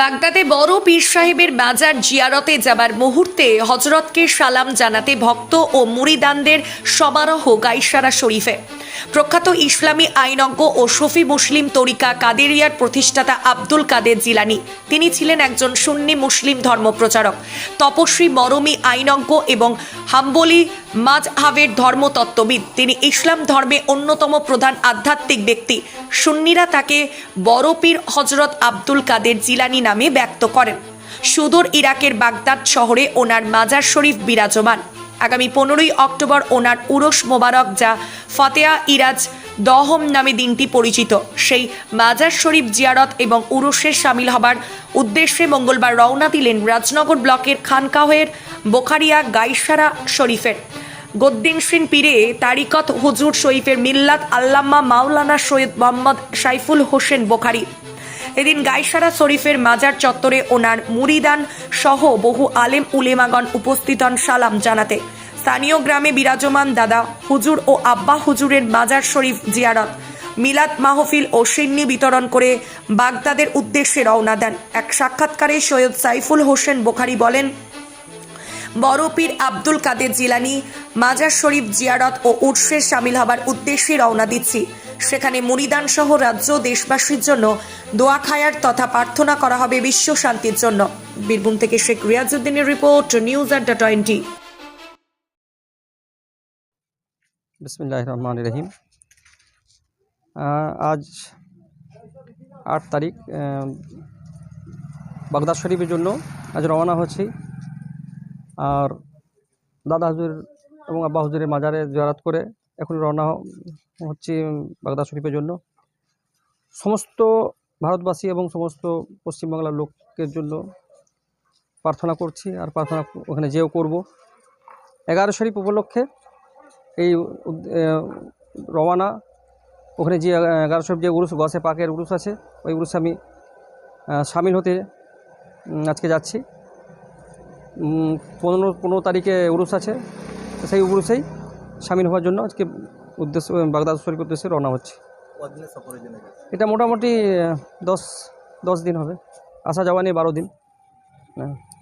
বাগদাদে বড় পীর সাহেবের মাজার জিয়ারতে যাবার মুহূর্তে হজরতকে সালাম জানাতে ভক্ত ও মুরিদানদের সমারোহ গাইসারা শরীফে। প্রখ্যাত ইসলামী আইনজ্ঞ ও শফি মুসলিম তরিকা কাদেরিয়ার প্রতিষ্ঠাতা আব্দুল কাদের জিলানি। তিনি ছিলেন একজন সুন্নি মুসলিম ধর্মপ্রচারক। তপস্বী, মরমী আইনজ্ঞ এবং হাম্বলি মাজহাবের ধর্মতত্ত্ববিদ। তিনি ইসলাম ধর্মে অন্যতম প্রধান আধ্যাত্মিক ব্যক্তি। সুন্নিরা তাকে বড় পীর হজরত আব্দুল কাদের জিলানি নামে ব্যক্ত করেন। সুদূর ইরাকের বাগদাদ শহরে ওনার মাজার শরীফ বিরাজমান। আগামী পনেরোই অক্টোবর ওনার উরস মোবারক যা ফতেয়া ইরাজ দহম নামে দিনটি পরিচিত। সেই মাজার শরীফ জিয়ারত এবং উরসের সামিল হবার উদ্দেশ্যে মঙ্গলবার রওনা দিলেন রাজনগর ব্লকের খানকাহের বোখারিয়া গাইসারা শরীফের। গদ্দিনসিন পীরে তারিকত হুজুর শরীফের মিল্লাত আল্লামা মাওলানা সৈয়দ মোহাম্মদ সাইফুল হোসেন বোখারি। এদিন গাইসারা শরীফের মাজার চত্বরে ওনার মুরিদান সহ বহু আলেম উলেমাগণ উপস্থিত হন সালাম জানাতে। স্থানীয় গ্রামে বিরাজমান দাদা হুজুর ও আব্বা হুজুরের মাজার শরীফ জিয়ারত। মিলাদ মাহফিল ও সিন্নি বিতরণ করে বাগদাদের উদ্দেশ্যে রওনা দেন। এক সাক্ষাৎকারে সৈয়দ সাইফুল হোসেন বোখারি বলেন, বড় পীর আব্দুল কাদের জিলানি মাজার শরীফ জিয়ারত ও উর্সের সামিল হবার উদ্দেশ্যে রওনা দিচ্ছি। সেখানে মুরিদান সহ রাজ্য দেশবাসীর জন্য দোয়া খায়ার তথা প্রার্থনা করা হবে বিশ্ব শান্তির জন্য। বীরভূম থেকে শেখ রিয়াজউদ্দিনের রিপোর্ট নিউজ আড্ডা টোয়েন্টি। বিসমিল্লাহ রহমান রহিম আজ আট তারিখ আহ, বাগদাদ শরীফের জন্য আজ রওনা হচ্ছি আর দাদা হুজুর এবং আব্বা হুজুরের মাজারে জিয়ারাত করে এখন রওনা হচ্ছে বাগদা শরীফের জন্য। সমস্ত ভারতবাসী এবং সমস্ত পশ্চিমবাংলার লোকের জন্য প্রার্থনা করছি আর প্রার্থনা ওখানে যেও করব। এগারো শরীফ উপলক্ষে এই রওয়ানা ওখানে যে এগারো শরীফ যে উরুস, গসে পাকের উরুস আছে, ওই উরুসে আমি সামিল হতে আজকে যাচ্ছি। পনেরো পনেরো তারিখে উরুস আছে সেই উরুসেই সামিল হওয়ার জন্য আজকে উদ্দেশ্য বাগদাদ শরীফ উদ্দেশ্যে রওনা হচ্ছে? এটা মোটামুটি দশ দশ দিন হবে। আসা যাওয়া নিয়ে বারো দিন। হ্যাঁ।